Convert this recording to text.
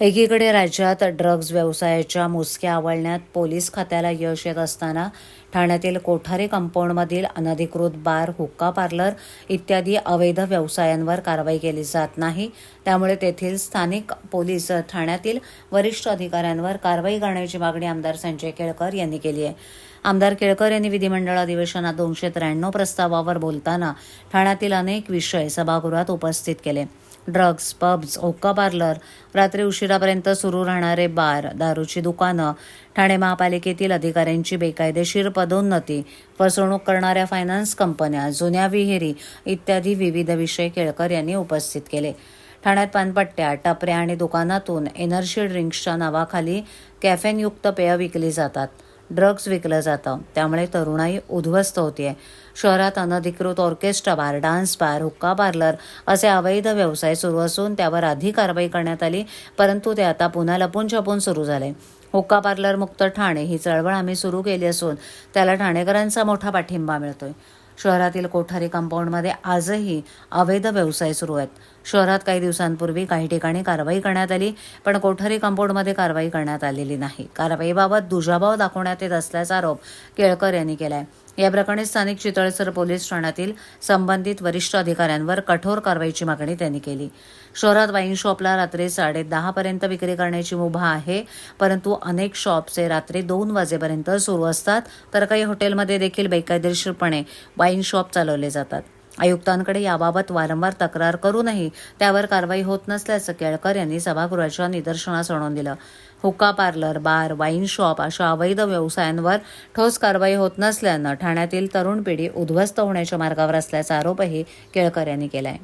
एकीकडे राज्यात ड्रग्ज व्यवसायाच्या मुसक्या आवळण्यात पोलीस खात्याला यश येत असताना ठाण्यातील कोठारी कंपाऊंडमधील अनधिकृत बार हुक्का पार्लर इत्यादी अवैध व्यवसायांवर कारवाई केली जात नाही. त्यामुळे तेथील स्थानिक पोलीस ठाण्यातील वरिष्ठ अधिकाऱ्यांवर कारवाई करण्याची मागणी आमदार संजय केळकर यांनी केली आहे. आमदार केळकर यांनी विधिमंडळ अधिवेशनात दोनशे त्र्याण्णव प्रस्तावावर बोलताना ठाण्यातील अनेक विषय सभागृहात उपस्थित केले. ड्रग्स पब्स ओका पार्लर रात्री उशिरापर्यंत सुरू राहणारे बार दारूची दुकानं ठाणे महापालिकेतील अधिकाऱ्यांची बेकायदेशीर पदोन्नती फसवणूक करणाऱ्या फायनान्स कंपन्या जुन्या विहिरी इत्यादी विविध विषय केळकर यांनी उपस्थित केले. ठाण्यात पानपट्ट्या टपऱ्या आणि दुकानातून एनर्जी ड्रिंक्सच्या नावाखाली कॅफेनयुक्त पेय विकली जातात. ड्रग्ज विकलं जातं. त्यामुळे तरुणाई उद्ध्वस्त होतीये. शहरात अनधिकृत ऑर्केस्ट्रा बार डान्स बार हुक्का पार्लर असे अवैध व्यवसाय सुरू असून त्यावर आधी कारवाई करण्यात आली परंतु ते आता पुन्हा लपून छपून सुरू झाले. हुक्का पार्लर मुक्त ठाणे ही चळवळ आम्ही सुरू केली असून त्याला ठाणेकरांचा मोठा पाठिंबा मिळतोय. शहरातील कोठारी कंपाऊंडमध्ये आजही अवैध व्यवसाय सुरू आहेत. शहरात काही दिवसांपूर्वी काही ठिकाणी कारवाई करण्यात आली पण कोठारी कंपाऊंडमध्ये कारवाई करण्यात आलेली नाही. कारवाईबाबत दुजाभाव दाखवण्यात येत असल्याचा आरोप केळकर यांनी केलाय. या प्रकरणी स्थानिक चितळसर पोलीस ठाण्यातील संबंधित वरिष्ठ अधिकाऱ्यांवर कठोर कारवाईची मागणी त्यांनी केली. शहरात वाईन शॉपला रात्री साडे पर्यंत विक्री करण्याची मुभा आहे परंतु अनेक शॉपचे रात्री दोन वाजेपर्यंत सुरू असतात तर काही हॉटेलमध्ये देखील बेकायदेशीरपणे वाईन शॉप चालवले जातात. आयुक्तांकडे याबाबत वारंवार तक्रार करूनही त्यावर कारवाई होत नसल्याचं केळकर यांनी सभागृहाच्या निदर्शनास आणून दिलं. हुक्का पार्लर बार वाईन शॉप अशा अवैध व्यवसायांवर ठोस कारवाई होत नसल्यानं ठाण्यातील तरुण पिढी उद्ध्वस्त होण्याच्या मार्गावर असल्याचा आरोपही केळकर यांनी केलाय.